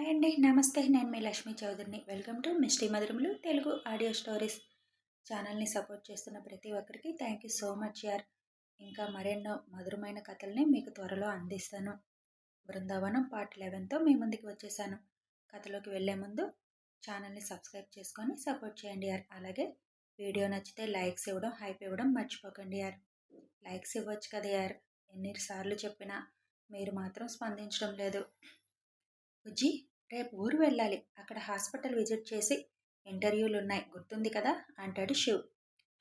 Hi అండి. నమస్తే. నేను మీ లక్ష్మీ చౌదరిని. వెల్కమ్ టు మిస్టీ మధురములు తెలుగు ఆడియో స్టోరీస్. ఛానల్ని సపోర్ట్ చేస్తున్న ప్రతి ఒక్కరికి థ్యాంక్ యూ సో మచ్ యార్. ఇంకా మరెన్నో మధురమైన కథల్ని మీకు త్వరలో అందిస్తాను. బృందావనం పార్ట్ లెవెన్తో మీ ముందుకు వచ్చేసాను. కథలోకి వెళ్ళే ముందు ఛానల్ని సబ్స్క్రైబ్ చేసుకొని సపోర్ట్ చేయండి యార్. అలాగే వీడియో నచ్చితే లైక్స్ ఇవ్వడం హైప్ ఇవ్వడం మర్చిపోకండి యార్. లైక్స్ ఇవ్వచ్చు కదా యార్. ఎన్నిసార్లు చెప్పినా మీరు మాత్రం స్పందించడం లేదు. బుజ్జి రేపు ఊరు వెళ్ళాలి. అక్కడ హాస్పిటల్ విజిట్ చేసి ఇంటర్వ్యూలు ఉన్నాయి గుర్తుంది కదా? అంటాడు శివ్.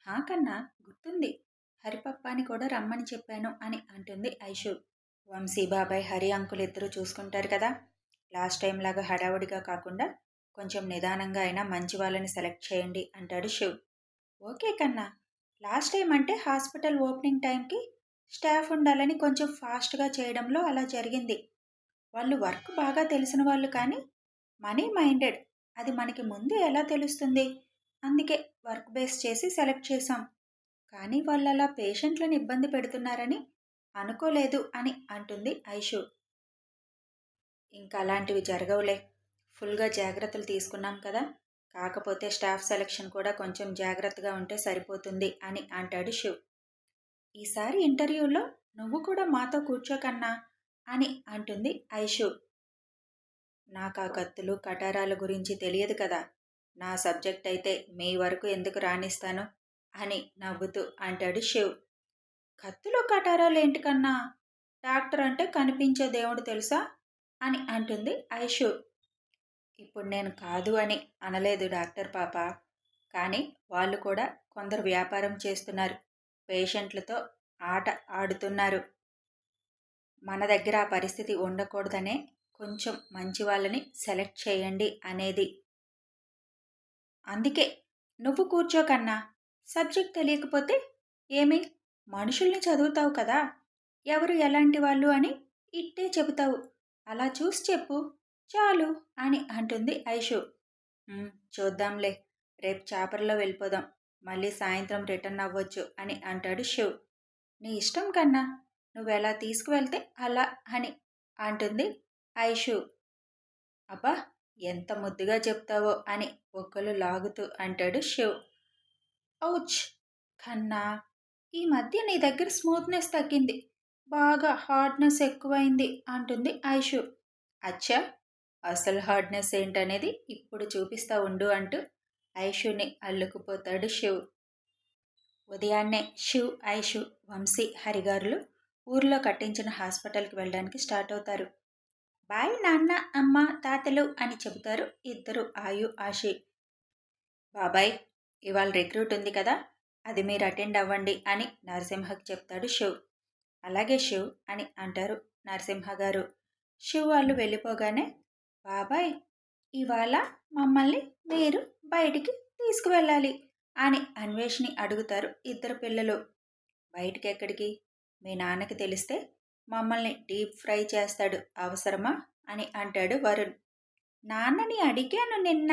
హా కన్నా గుర్తుంది. హరిపప్పాని కూడా రమ్మని చెప్పాను అని అంటుంది ఐషు వంశీ బాబాయ్ హరి అంకుల్ ఇద్దరు చూసుకుంటారు కదా? లాస్ట్ టైం లాగా హడావుడిగా కాకుండా కొంచెం నిదానంగా అయినా మంచి వాళ్ళని సెలెక్ట్ చేయండి అంటాడు శివ్. ఓకే కన్నా లాస్ట్ టైం అంటే హాస్పిటల్ ఓపెనింగ్ టైంకి స్టాఫ్ ఉండాలని కొంచెం ఫాస్ట్గా చేయడంలో అలా జరిగింది. వాళ్ళు వర్క్ బాగా తెలిసిన వాళ్ళు కానీ మనీ మైండెడ్. అది మనకి ముందు ఎలా తెలుస్తుంది? అందుకే వర్క్ బేస్ చేసి సెలెక్ట్ చేశాం. కానీ వాళ్ళు అలా పేషెంట్లను ఇబ్బంది పెడుతున్నారని అనుకోలేదు అని అంటుంది ఐషు. ఇంకా అలాంటివి జరగవులే. ఫుల్గా జాగ్రత్తలు తీసుకున్నాం కదా. కాకపోతే స్టాఫ్ సెలక్షన్ కూడా కొంచెం జాగ్రత్తగా ఉంటే సరిపోతుంది అని అంటాడు శివ్. ఈసారి ఇంటర్వ్యూలో నువ్వు కూడా మాతో కూర్చోకన్నా అని అంటుంది ఐషు. నాకు ఆ కత్తులు కటారాల గురించి తెలియదు కదా. నా సబ్జెక్ట్ అయితే మీ వరకు ఎందుకు రాణిస్తాను? అని నవ్వుతూ అంటాడు శివ్. కత్తులు కటారాలు ఏంటి కన్నా? డాక్టర్ అంటే కనిపించే దేవుడు తెలుసా? అని అంటుంది ఐషు. ఇప్పుడు నేను కాదు అని అనలేదు డాక్టర్ పాప. కానీ వాళ్ళు కూడా కొందరు వ్యాపారం చేస్తున్నారు. పేషెంట్లతో ఆట ఆడుతున్నారు. మన దగ్గర ఆ పరిస్థితి ఉండకూడదనే కొంచెం మంచి వాళ్ళని సెలెక్ట్ చేయండి అనేది. అందుకే నువ్వు కూర్చోకన్నా సబ్జెక్ట్ తెలియకపోతే ఏమి? మనుషుల్ని చదువుతావు కదా. ఎవరు ఎలాంటి వాళ్ళు అని ఇట్టే చెబుతావు. అలా చూసి చెప్పు. చాలు అని అంటుంది ఐషు. చూద్దాంలే. రేపు చాపర్లో వెళ్ళిపోదాం. మళ్ళీ సాయంత్రం రిటర్న్ అవ్వచ్చు అని అంటాడు శివ్. నీ ఇష్టం కన్నా నువ్వు ఎలా తీసుకువెళ్తే అలా అని అంటుంది ఐషు. అబ్బా ఎంత ముద్దుగా చెప్తావో అని ఒక్కలు లాగుతూ అంటాడు శివ్. ఔచ్! కన్నా ఈ మధ్య నీ దగ్గర స్మూత్నెస్ తగ్గింది. బాగా హార్డ్నెస్ ఎక్కువైంది అంటుంది ఐషు. అచ్చా! అసలు హార్డ్నెస్ ఏంటనేది ఇప్పుడు చూపిస్తా ఉండు అంటూ ఐషుని అల్లుకుపోతాడు శివ్. ఉదయాన్నే శివ్ ఐషు వంశీ హరిగారులు ఊర్లో కట్టించిన హాస్పిటల్కి వెళ్ళడానికి స్టార్ట్ అవుతారు. బాయ్ నాన్న అమ్మ తాతలు అని చెబుతారు ఇద్దరు ఆయు ఆషి బాబాయ్ ఇవాళ రిక్రూట్ ఉంది కదా అది మీరు అటెండ్ అవ్వండి అని నరసింహకి చెప్తాడు శివ్. అలాగే శివ్ అని అంటారు నరసింహ గారు. శివ్ వాళ్ళు వెళ్ళిపోగానే బాబాయ్ ఇవాళ మమ్మల్ని మీరు బయటికి తీసుకువెళ్ళాలి అని అన్వేషిని అడుగుతారు ఇద్దరు పిల్లలు. బయటికి ఎక్కడికి మీ నాన్నకి తెలిస్తే మమ్మల్ని డీప్ ఫ్రై చేస్తాడు అవసరమా? అని అంటాడు వరుణ్. నాన్నని అడిగాను నిన్న.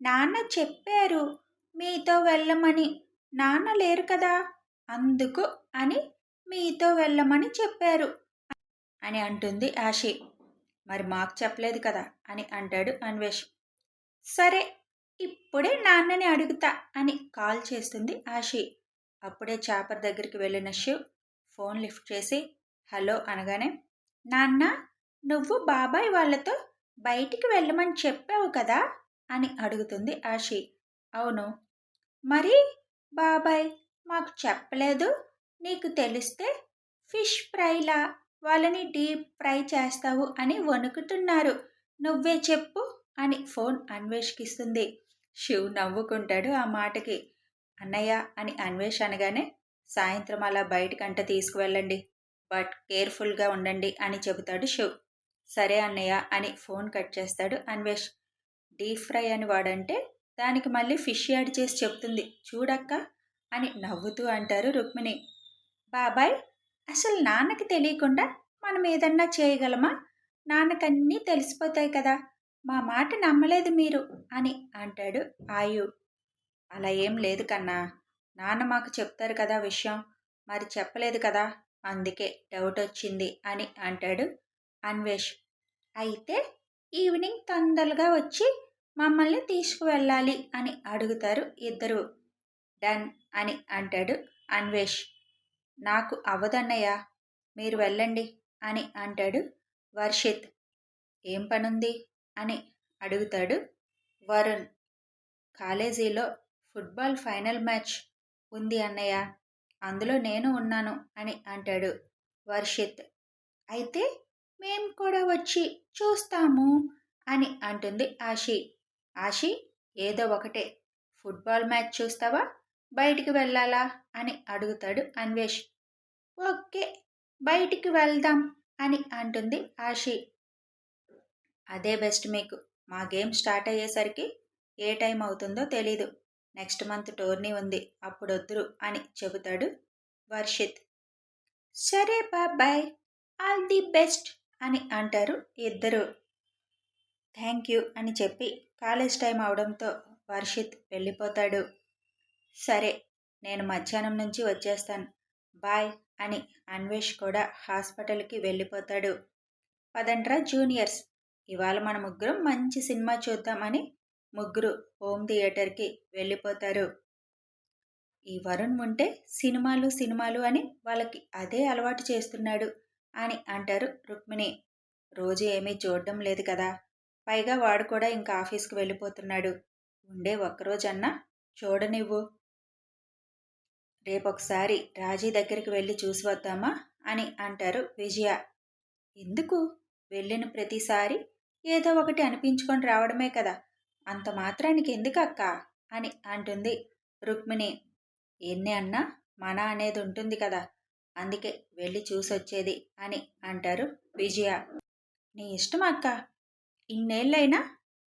నాన్న చెప్పారు మీతో వెళ్ళమని. నాన్న లేరు కదా. అందుకు అని మీతో వెళ్ళమని చెప్పారు అని అంటుంది ఆషి మరి మాకు చెప్పలేదు కదా అని అంటాడు అన్వేష్. సరే ఇప్పుడే నాన్నని అడుగుతా అని కాల్ చేస్తుంది ఆషి అప్పుడే చాపర్ దగ్గరికి వెళ్ళిన శివ్ ఫోన్ లిఫ్ట్ చేసి హలో అనగానే నాన్న నువ్వు బాబాయ్ వాళ్ళతో బయటికి వెళ్ళమని చెప్పావు కదా అని అడుగుతుంది ఆషి. అవును. మరి బాబాయ్ మాకు చెప్పలేదు. నీకు తెలిస్తే ఫిష్ ఫ్రైలా? వాళ్ళని డీప్ ఫ్రై చేస్తావు అని వణుకుతున్నారు. నువ్వే చెప్పు అని ఫోన్ అన్వేషిస్తుంది శివ్ నవ్వుకుంటాడు ఆ మాటకి. అన్నయ్య అని అన్వేష్ అనగానే సాయంత్రం అలా బయటకంట తీసుకువెళ్ళండి. బట్ కేర్ఫుల్గా ఉండండి అని చెబుతాడు శివ్ సరే అన్నయ్య అని ఫోన్ కట్ చేస్తాడు అన్వేష్. డీప్ ఫ్రై అని వాడంటే దానికి మళ్ళీ ఫిష్ యాడ్ చేసి చెప్తుంది. చూడక్క అని నవ్వుతూ అంటారు రుక్మిణి. బాబాయ్ అసలు నాన్నకి తెలియకుండా మనం ఏదన్నా చేయగలమా? నాన్నకన్నీ తెలిసిపోతాయి కదా మా మాట నమ్మలేదు మీరు అని అంటాడు ఆయు అలా ఏం లేదు కన్నా. నాన్న మాకు చెప్తారు కదా విషయం. మరి చెప్పలేదు కదా? అందుకే డౌట్ వచ్చింది అని అంటాడు అన్వేష్. అయితే ఈవినింగ్ తొందరగా వచ్చి మమ్మల్ని తీసుకువెళ్ళాలి అని అడుగుతారు ఇద్దరు. డన్ అని అంటాడు అన్వేష్. నాకు అవ్వదన్నయ్య మీరు వెళ్ళండి అని అంటాడు వర్షిత్. ఏం పనుంది? అని అడుగుతాడు వరుణ్. కాలేజీలో ఫుట్బాల్ ఫైనల్ మ్యాచ్ ఉంది అన్నయ్య. అందులో నేను ఉన్నాను అని అంటాడు వర్షిత్. అయితే మేము కూడా వచ్చి చూస్తాము అని అంటుంది ఆషి. ఆషి ఏదో ఒకటే. ఫుట్బాల్ మ్యాచ్ చూస్తావా? బయటికి వెళ్ళాలా? అని అడుగుతాడు అన్వేష్. ఓకే బయటికి వెళ్దాం అని అంటుంది ఆషి. అదే బెస్ట్ మీకు. మా గేమ్ స్టార్ట్ అయ్యేసరికి ఏ టైం అవుతుందో తెలీదు. నెక్స్ట్ మంత్ టోర్నీ ఉంది అప్పుడు వద్దురు అని చెబుతాడు వర్షిత్. సరే బాబాయ్ ఆల్ ది బెస్ట్ అని అంటారు ఇద్దరు. థ్యాంక్ యూ అని చెప్పి కాలేజ్ టైం అవడంతో వర్షిత్ వెళ్ళిపోతాడు. సరే నేను మధ్యాహ్నం నుంచి వచ్చేస్తాను బాయ్ అని అన్వేష్ కూడా హాస్పిటల్కి వెళ్ళిపోతాడు. పదండ్రా జూనియర్స్ ఇవాళ మన ముగ్గురం మంచి సినిమా చూద్దామని ముగ్గురు హోమ్ థియేటర్కి వెళ్ళిపోతారు. ఈ వరుణ్ ఉంటే సినిమాలు సినిమాలు అని వాళ్ళకి అదే అలవాటు చేస్తున్నాడు అని అంటారు రుక్మిణి. రోజు ఏమీ చూడడం లేదు కదా. పైగా వాడు కూడా ఇంకా ఆఫీస్కి వెళ్ళిపోతున్నాడు. ఉండే ఒక్కరోజన్నా చూడనివ్వు. రేపొకసారి రాజీ దగ్గరికి వెళ్ళి చూసి వద్దామా అని అంటారు విజయ. ఎందుకు? వెళ్ళిన ప్రతిసారి ఏదో ఒకటి అనిపించుకొని రావడమే కదా. అంత మాత్రానికి ఎందుకక్క అని అంటుంది రుక్మిణి. ఎన్ని అన్నా మన అనేది ఉంటుంది కదా అందుకే వెళ్ళి చూసొచ్చేది అని అంటారు విజయ. నీ ఇష్టం అక్క? ఇన్నేళ్ళైనా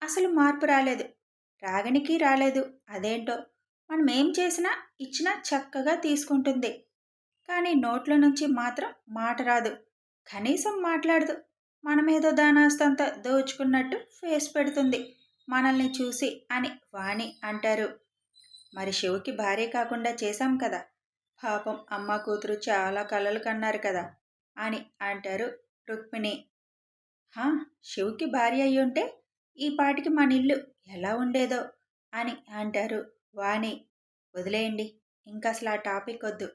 అసలు మార్పు రాలేదు. రాగనికి రాలేదు. అదేంటో మనం ఏం చేసినా ఇచ్చినా చక్కగా తీసుకుంటుంది. కానీ నోట్ల నుంచి మాత్రం మాట రాదు. కనీసం మాట్లాడదు. మనమేదో దానాస్తంతా దోచుకున్నట్టు ఫేస్ పెడుతుంది. మనల్ని చూసి అని వాణి అంటారు. మరి శివుకి భార్య కాకుండా చేశాం కదా? పాపం అమ్మ కూతురు చాలా కలలు కన్నారు కదా? అని అంటారు రుక్మిణి. హా శివుకి భార్య అయ్యుంటే ఈ పాటికి మన ఇల్లు ఎలా ఉండేదో? అని అంటారు వాణి. వదిలేయండి ఇంకా అసలు ఆ టాపిక్ వద్దు.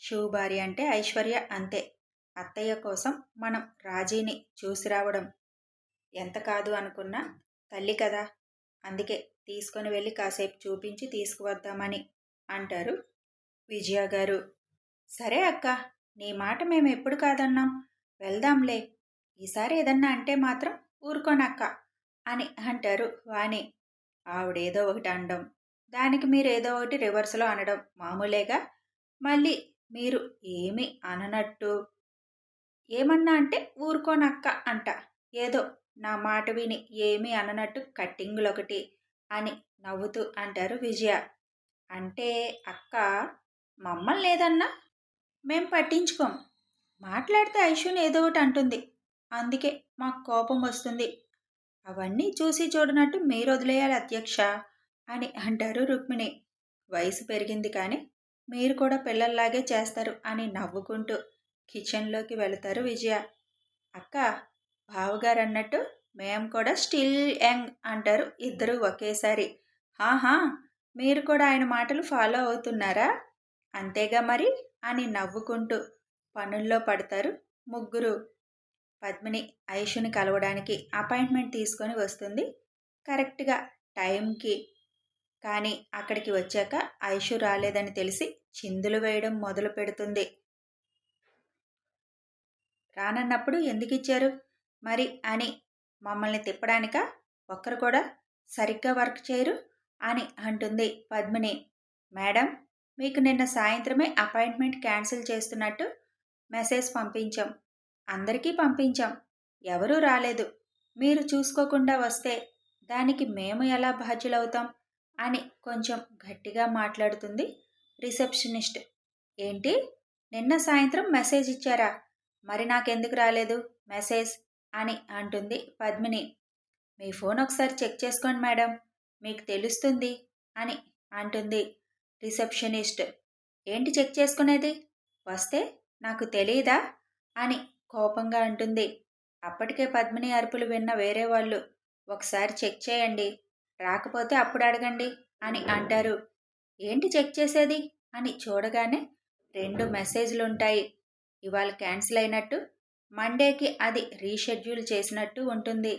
శివు భార్య అంటే ఐశ్వర్య అంతే. అత్తయ్య కోసం మనం రాజీని చూసి రావడం ఎంత కాదు అనుకున్నా తల్లి కదా అందుకే తీసుకొని వెళ్ళి కాసేపు చూపించి తీసుకువద్దామని అంటారు విజయ గారు. సరే అక్క నీ మాట మేము ఎప్పుడు కాదన్నాం. వెళ్దాంలే. ఈసారి ఏదన్నా అంటే మాత్రం ఊరుకోనక్క అని అంటారు వాణి. ఆవిడేదో ఒకటి అనడం దానికి మీరు ఏదో ఒకటి రివర్స్లో అనడం మామూలేగా. మళ్ళీ మీరు ఏమి అననట్టు ఏమన్నా అంటే ఊరుకోనక్క అంట ఏదో నా మాట విని ఏమీ అననట్టు కట్టింగులు ఒకటి అని నవ్వుతూ అంటారు విజయ. అంటే అక్క మమ్మల్ని లేదన్నా మేం పట్టించుకోం. మాట్లాడితే ఐషుని ఏదో ఒకటి అంటుంది. అందుకే మాకు కోపం వస్తుంది. అవన్నీ చూసి చూడనట్టు మీరు వదిలేయాలి అధ్యక్ష అని అంటారు రుక్మిణి. వయసు పెరిగింది కానీ మీరు కూడా పిల్లల్లాగే చేస్తారు అని నవ్వుకుంటూ కిచెన్లోకి వెళతారు విజయ. అక్క బావగారు అన్నట్టు మేము కూడా స్టిల్ యంగ్ అంటారు ఇద్దరు ఒకేసారి. హాహా మీరు కూడా ఆయన మాటలు ఫాలో అవుతున్నారా? అంతేగా మరి? అని నవ్వుకుంటూ పనుల్లో పడతారు ముగ్గురు. పద్మిని ఐషుని కలవడానికి అపాయింట్మెంట్ తీసుకొని వస్తుంది. కరెక్ట్గా టైంకి. కానీ అక్కడికి వచ్చాక ఐషు రాలేదని తెలిసి చిందులు వేయడం మొదలు పెడుతుంది రానన్నప్పుడు ఎందుకు ఇచ్చారు మరి అని మమ్మల్ని తిప్పడానిక? ఒక్కరు కూడా సరిగ్గా వర్క్ చేయరు అని అంటుంది పద్మిని. మేడం మీకు నిన్న సాయంత్రమే అపాయింట్మెంట్ క్యాన్సిల్ చేస్తున్నట్టు మెసేజ్ పంపించాం. అందరికీ పంపించాం. ఎవరూ రాలేదు. మీరు చూసుకోకుండా వస్తే దానికి మేము ఎలా బాధ్యులవుతాం? అని కొంచెం గట్టిగా మాట్లాడుతుంది రిసెప్షనిస్ట్. ఏంటి? నిన్న సాయంత్రం మెసేజ్ ఇచ్చారా? మరి నాకెందుకు రాలేదు? మెసేజ్ అని అంటుంది పద్మిని. మీ ఫోన్ ఒకసారి చెక్ చేసుకోండి మేడం. మీకు తెలుస్తుంది అని అంటుంది రిసెప్షనిస్ట్. ఏంటి చెక్ చేసుకునేది? వస్తే నాకు తెలియదా అని కోపంగా అంటుంది. అప్పటికే పద్మిని అరుపులు విన్న వేరే వాళ్ళు ఒకసారి చెక్ చేయండి. రాకపోతే అప్పుడు అడగండి అని అంటారు. ఏంటి చెక్ చేసేది? అని చూడగానే రెండు మెసేజ్లు ఉంటాయి ఇవాళ క్యాన్సిల్ అయినట్టు మండేకి అది రీషెడ్యూల్ చేసినట్టు ఉంటుంది.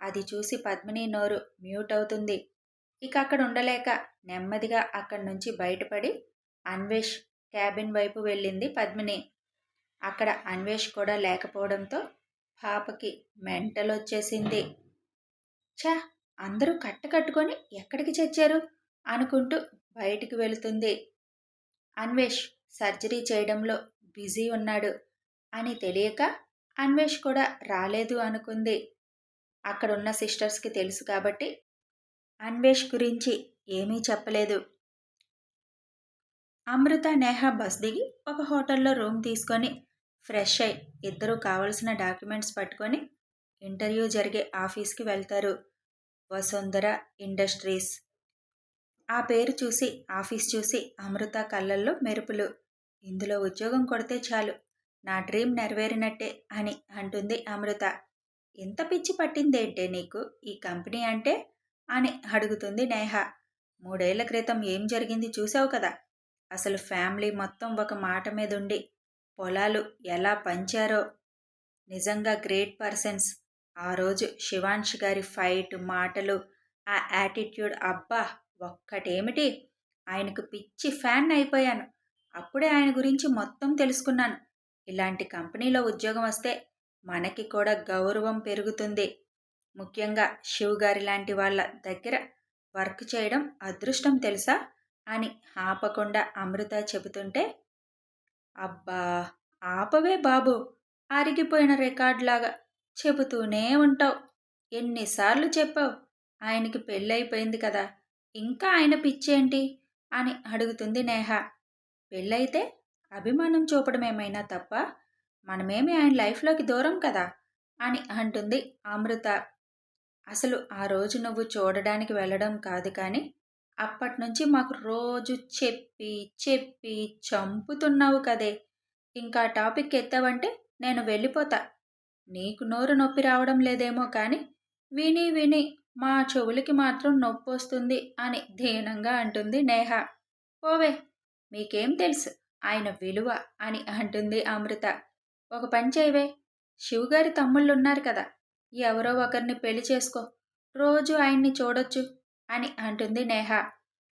అది చూసి పద్మిని నోరు మ్యూట్ అవుతుంది. ఇక అక్కడ ఉండలేక నెమ్మదిగా అక్కడి నుంచి బయటపడి అన్వేష్ క్యాబిన్ వైపు వెళ్ళింది పద్మిని. అక్కడ అన్వేష్ కూడా లేకపోవడంతో పాపకి మెంటల్ వచ్చేసింది. ఛా అందరూ కట్ట కట్టుకొని ఎక్కడికి చచ్చారు? అనుకుంటూ బయటికి వెళుతుంది. అన్వేష్ సర్జరీ చేయడంలో బిజీ ఉన్నాడు అని తెలియక అన్వేష్ కూడా రాలేదు అనుకుంది. అక్కడున్న సిస్టర్స్కి తెలుసు కాబట్టి అన్వేష్ గురించి ఏమీ చెప్పలేదు. అమృత నేహ బస్ దిగి ఒక హోటల్లో రూమ్ తీసుకొని ఫ్రెష్ అయి ఇద్దరూ కావలసిన డాక్యుమెంట్స్ పట్టుకొని ఇంటర్వ్యూ జరిగే ఆఫీస్కి వెళ్తారు వసుంధర ఇండస్ట్రీస్. ఆ పేరు చూసి ఆఫీస్ చూసి అమృత కళ్ళల్లో మెరుపులు. ఇందులో ఉద్యోగం కొడితే చాలు. నా డ్రీమ్ నెరవేరినట్టే అని అంటుంది అమృత. ఎంత పిచ్చి పట్టిందేంటే నీకు? ఈ కంపెనీ అంటే? అని అడుగుతుంది నేహ. మూడేళ్ళ క్రితం ఏం జరిగింది చూసావు కదా? అసలు ఫ్యామిలీ మొత్తం ఒక మాట మీద ఉండి పొలాలు ఎలా పంచారో? నిజంగా గ్రేట్ పర్సన్స్. ఆ రోజు శివాంష్ గారి ఫైట్ మాటలు ఆ యాటిట్యూడ్ అబ్బా! ఒక్కటేమిటి? ఆయనకు పిచ్చి ఫ్యాన్ అయిపోయాను. అప్పుడే ఆయన గురించి మొత్తం తెలుసుకున్నాను. ఇలాంటి కంపెనీలో ఉద్యోగం వస్తే మనకి కూడా గౌరవం పెరుగుతుంది. ముఖ్యంగా శివ్ గారి లాంటి వాళ్ళ దగ్గర వర్క్ చేయడం అదృష్టం తెలుసా? అని ఆపకుండా అమృత చెబుతుంటే అబ్బా ఆపవే బాబు అరిగిపోయిన రికార్డులాగా చెబుతూనే ఉంటావు. ఎన్నిసార్లు చెప్పావు ఆయనకి పెళ్ళైపోయింది కదా ఇంకా ఆయన పిచ్చేంటి? అని అడుగుతుంది నేహ. పెళ్ళైతే అభిమానం చూపడం ఏమైనా తప్ప మనమేమి ఆయన లైఫ్లోకి దూరం కదా అని అంటుంది అమృత. అసలు ఆ రోజు నువ్వు చూడడానికి వెళ్ళడం కాదు కానీ అప్పటి నుంచి మాకు రోజు చెప్పి చెప్పి చంపుతున్నావు కదే. ఇంకా టాపిక్ ఎత్తావంటే నేను వెళ్ళిపోతా. నీకు నోరు నొప్పి రావడం లేదేమో కానీ విని విని మా చెవులకి మాత్రం నొప్పి వస్తుంది అని దీనంగా అంటుంది నేహ. ఓవే మీకేం తెలుసు? ఆయన విలువ అని అంటుంది అమృత. ఒక పని చేయవే. శివగారి తమ్ముళ్ళు ఉన్నారు కదా. ఎవరో ఒకరిని పెళ్ళి చేసుకో. రోజు ఆయన్ని చూడొచ్చు అని అంటుంది నేహ.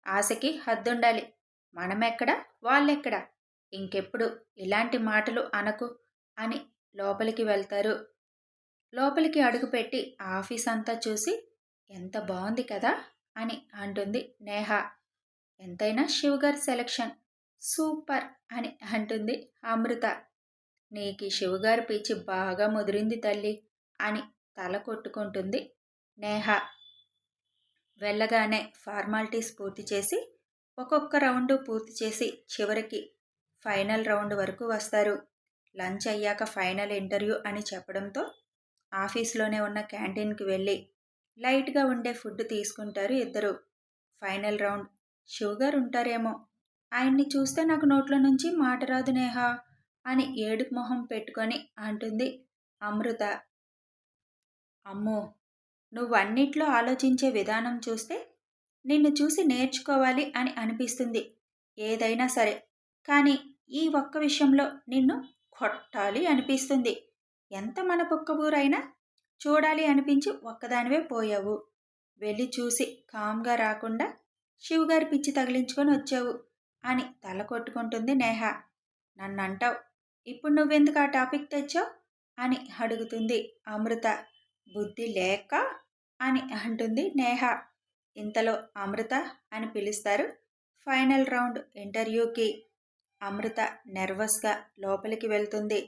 ఆశకి హద్దుండాలి. మనమెక్కడ? వాళ్ళెక్కడ? ఇంకెప్పుడు ఇలాంటి మాటలు అనకు అని లోపలికి వెళ్తారు. లోపలికి అడుగుపెట్టి ఆఫీస్ అంతా చూసి ఎంత బాగుంది కదా అని అంటుంది నేహ. ఎంతైనా శివగారి సెలక్షన్. సూపర్ అని అంటుంది అమృత. నీకు శివగారి పిచ్చి బాగా ముదిరింది తల్లి అని తల కొట్టుకుంటుంది నేహ. వెళ్ళగానే ఫార్మాలిటీస్ పూర్తి చేసి ఒక్కొక్క రౌండ్ పూర్తి చేసి చివరికి ఫైనల్ రౌండ్ వరకు వస్తారు. లంచ్ అయ్యాక ఫైనల్ ఇంటర్వ్యూ అని చెప్పడంతో ఆఫీస్లోనే ఉన్న క్యాంటీన్కి వెళ్ళి లైట్గా ఉండే ఫుడ్ తీసుకుంటారు ఇద్దరు. ఫైనల్ రౌండ్ షుగర్ ఉంటారేమో ఆయన్ని చూస్తే నాకు నోట్లో నుంచి మాట రాదు నేహా అని ఏడుపు మొహం పెట్టుకొని అంటుంది అమృత. అమ్మో నువ్వు అన్నిట్లో ఆలోచించే విధానం చూస్తే నిన్ను చూసి నేర్చుకోవాలి అని అనిపిస్తుంది. ఏదైనా సరే కానీ ఈ ఒక్క విషయంలో నిన్ను కొట్టాలి అనిపిస్తుంది. ఎంత మన పొక్కబూరైనా చూడాలి అనిపించి ఒక్కదానివే పోయావు. వెళ్ళి చూసి కామ్గా రాకుండా శివుగారి పిచ్చి తగిలించుకొని వచ్చావు. అని తల కొట్టుకుంటుంది నేహ. నన్ను అంటావు ఇప్పుడు నువ్వెందుకు ఆ టాపిక్ తెచ్చావు? అని అడుగుతుంది అమృత. బుద్ధి లేక? అని అంటుంది నేహ. ఇంతలో అమృత అని పిలుస్తారు ఫైనల్ రౌండ్ ఇంటర్వ్యూకి. అమృత నర్వస్గా లోపలికి వెళ్తుంది.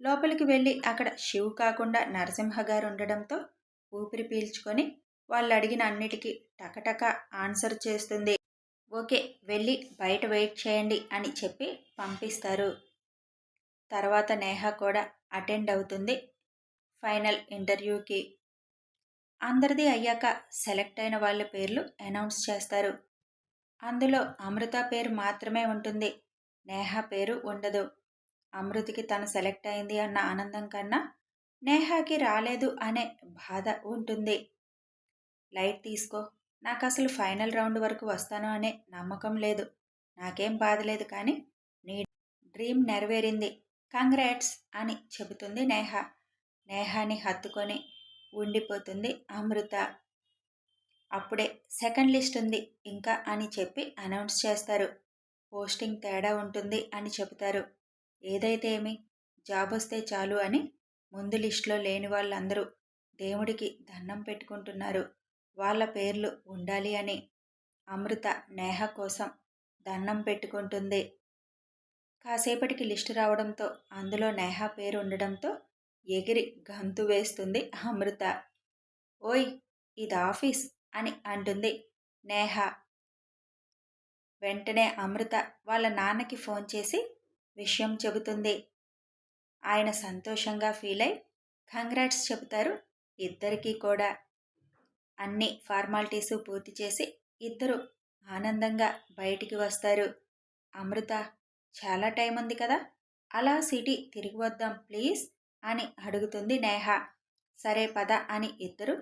లోపలికి వెళ్ళి అక్కడ శివ్ కాకుండా నరసింహ గారు ఉండడంతో ఊపిరి పీల్చుకొని వాళ్ళు అడిగిన అన్నిటికీ టకటక ఆన్సర్ చేస్తుంది. ఓకే వెళ్ళి బయట వెయిట్ చేయండి అని చెప్పి పంపిస్తారు. తర్వాత నేహ కూడా అటెండ్ అవుతుంది ఫైనల్ ఇంటర్వ్యూకి. అందరిది అయ్యాక సెలెక్ట్ అయిన వాళ్ళ పేర్లు అనౌన్స్ చేస్తారు. అందులో అమృత పేరు మాత్రమే ఉంటుంది నేహ పేరు ఉండదు. అమృతికి తను సెలెక్ట్ అయింది అన్న ఆనందం కన్నా నేహాకి రాలేదు అనే బాధ ఉంటుంది. లైట్ తీసుకో. నాకు అసలు ఫైనల్ రౌండ్ వరకు వస్తాను అనే నమ్మకం లేదు. నాకేం బాధ లేదు కానీ నీ డ్రీమ్ నెరవేరింది. కంగ్రాట్స్ అని చెబుతుంది నేహ. నేహాని హత్తుకొని ఉండిపోతుంది అమృత. అప్పుడే సెకండ్ లిస్ట్ ఉంది ఇంకా అని చెప్పి అనౌన్స్ చేస్తారు. పోస్టింగ్ తేడా ఉంటుంది అని చెబుతారు. ఏదైతే ఏమి జాబ్ వస్తే చాలు అని ముందు లిస్టులో లేని వాళ్ళందరూ దేవుడికి దండం పెట్టుకుంటున్నారు. వాళ్ళ పేర్లు ఉండాలి అని అమృత నేహ కోసం దండం పెట్టుకుంటుంది. కాసేపటికి లిస్టు రావడంతో అందులో నేహ పేరు ఉండడంతో ఎగిరి గంతు వేస్తుంది అమృత. ఓయ్ ఇది ఆఫీస్ అని అంటుంది నేహ. వెంటనే అమృత వాళ్ళ నాన్నకి ఫోన్ చేసి విషయం చెబుతుంది. ఆయన సంతోషంగా ఫీల్ అయి కంగ్రాట్స్ చెబుతారు ఇద్దరికీ కూడా. అన్ని ఫార్మాలిటీసు పూర్తి చేసి ఇద్దరు ఆనందంగా బయటికి వస్తారు. అమృత చాలా టైం ఉంది కదా అలా సిటీ తిరిగి వద్దాం ప్లీజ్ అని అడుగుతుంది నేహ. సరే పద అని ఇద్దరు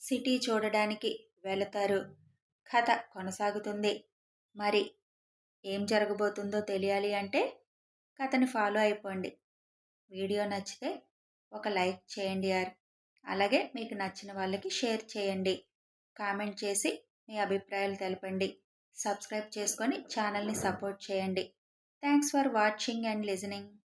సిటీ చూడడానికి వెళతారు. కథ కొనసాగుతుంది. మరి ఏం జరగబోతుందో తెలియాలి అంటే కథని ఫాలో అయిపోండి. వీడియో నచ్చితే ఒక లైక్ చేయండి యార్. అలాగే మీకు నచ్చిన వాళ్ళకి షేర్ చేయండి. కామెంట్ చేసి మీ అభిప్రాయాలు తెలపండి. సబ్స్క్రైబ్ చేసుకొని ఛానల్ని సపోర్ట్ చేయండి. Thanks for watching and listening.